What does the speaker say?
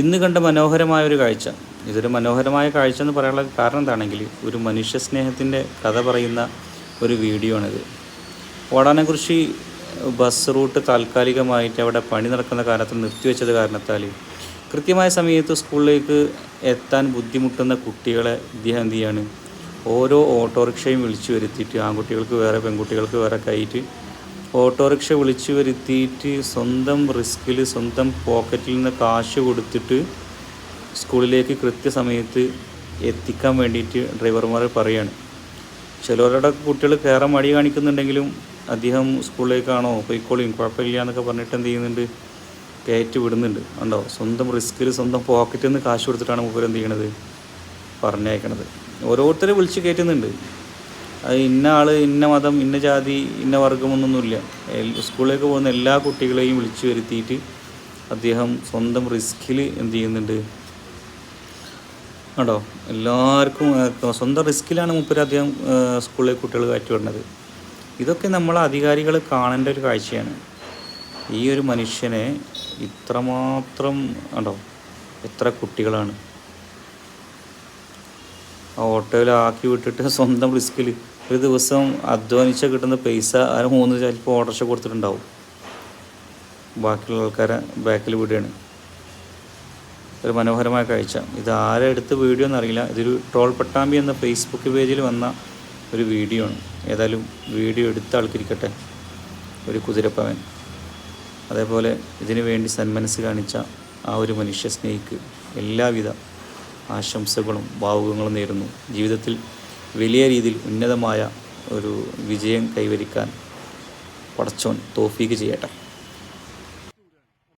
ഇന്ന് കണ്ട മനോഹരമായ ഒരു കാഴ്ച. ഇതൊരു മനോഹരമായ കാഴ്ച എന്ന് പറയാനുള്ള കാരണം എന്താണെങ്കിൽ ഒരു മനുഷ്യ സ്നേഹത്തിന്റെ കഥ പറയുന്ന ഒരു വീഡിയോ ആണിത്. ഓടാനെക്കുറിച്ച് ബസ് റൂട്ട് താൽക്കാലികമായിട്ട് അവിടെ പണി നടക്കുന്ന കാലത്ത് നിർത്തിവെച്ചത് കാരണത്താൽ കൃത്യമായ സമയത്ത് സ്കൂളിലേക്ക് എത്താൻ ബുദ്ധിമുട്ടുന്ന കുട്ടികളെ ഇദ്ദേഹം എന്ത് ചെയ്യാണ്? ഓരോ ഓട്ടോറിക്ഷയും വിളിച്ചു വരുത്തിയിട്ട് ആൺകുട്ടികൾക്ക് വേറെ പെൺകുട്ടികൾക്ക് വേറെ കയറ്റി ഓട്ടോറിക്ഷ വിളിച്ചു വരുത്തിയിട്ട് സ്വന്തം റിസ്കിൽ സ്വന്തം പോക്കറ്റിൽ നിന്ന് കാശ് കൊടുത്തിട്ട് സ്കൂളിലേക്ക് കൃത്യസമയത്ത് എത്തിക്കാൻ വേണ്ടിയിട്ട് ഡ്രൈവർമാർ പറയാണ്. ചിലവരുടെ കുട്ടികൾ കയറാൻ മടി കാണിക്കുന്നുണ്ടെങ്കിലും അദ്ദേഹം സ്കൂളിലേക്കാണോ പോയിക്കോളിയും കുഴപ്പമില്ല എന്നൊക്കെ പറഞ്ഞിട്ട് എന്ത് ചെയ്യുന്നുണ്ട്? കയറ്റി വിടുന്നുണ്ട്. ഉണ്ടോ സ്വന്തം റിസ്കിൽ സ്വന്തം പോക്കറ്റിൽ നിന്ന് കാശ് കൊടുത്തിട്ടാണ് മൂപ്പർ എന്ത് ചെയ്യണത്? പറഞ്ഞയക്കണത്. ഓരോരുത്തരെ വിളിച്ച് കയറ്റുന്നുണ്ട്. അത് ഇന്ന ആൾ ഇന്ന മതം ഇന്ന ജാതി ഇന്ന വർഗമൊന്നൊന്നുമില്ല സ്കൂളിലേക്ക് പോകുന്ന എല്ലാ കുട്ടികളെയും വിളിച്ചു വരുത്തിയിട്ട് അദ്ദേഹം സ്വന്തം റിസ്കിൽ എന്ത് ചെയ്യുന്നുണ്ട്? കേട്ടോ എല്ലാവർക്കും സ്വന്തം റിസ്കിലാണ് മുപ്പര് അദ്ദേഹം സ്കൂളിലെ കുട്ടികൾ കയറ്റി വിടുന്നത് ഇതൊക്കെ നമ്മൾ അധികാരികൾ കാണേണ്ട ഒരു കാഴ്ചയാണ്. ഈ ഒരു മനുഷ്യനെ ഇത്രമാത്രം ഉണ്ടോ എത്ര കുട്ടികളാണ്. ആക്കി വിട്ടിട്ട് സ്വന്തം റിസ്കിൽ ഒരു ദിവസം അധ്വാനിച്ച കിട്ടുന്ന പൈസ ആ മൂന്ന് ചിലപ്പോൾ ഓട്ടർഷ കൊടുത്തിട്ടുണ്ടാവും. ബാക്കിയുള്ള ആൾക്കാരെ ബാക്കിൽ വിടുകയാണ്. ഒരു മനോഹരമായ കാഴ്ച. ഇത് ആരെ എടുത്ത വീഡിയോ എന്നറിയില്ല. ഇതൊരു ട്രോൾ പട്ടാമ്പി എന്ന ഫേസ്ബുക്ക് പേജിൽ വന്ന ഒരു വീഡിയോ ആണ്. ഏതായാലും വീഡിയോ എടുത്ത ആൾക്കിരിക്കട്ടെ. ഒരു കുതിരപ്പവൻ. അതേപോലെ ഇതിനു വേണ്ടി സന്മനസ് കാണിച്ച ആ ഒരു മനുഷ്യ സ്നേഹിക്ക് എല്ലാവിധ ആശംസകളും ഭാവുകങ്ങളും നേരുന്നു. ജീവിതത്തിൽ വലിയ രീതിയിൽ ഉന്നതമായ ഒരു വിജയം കൈവരിക്കാൻ പടച്ചോൻ തോഫീക്ക് ചെയ്യട്ടെ.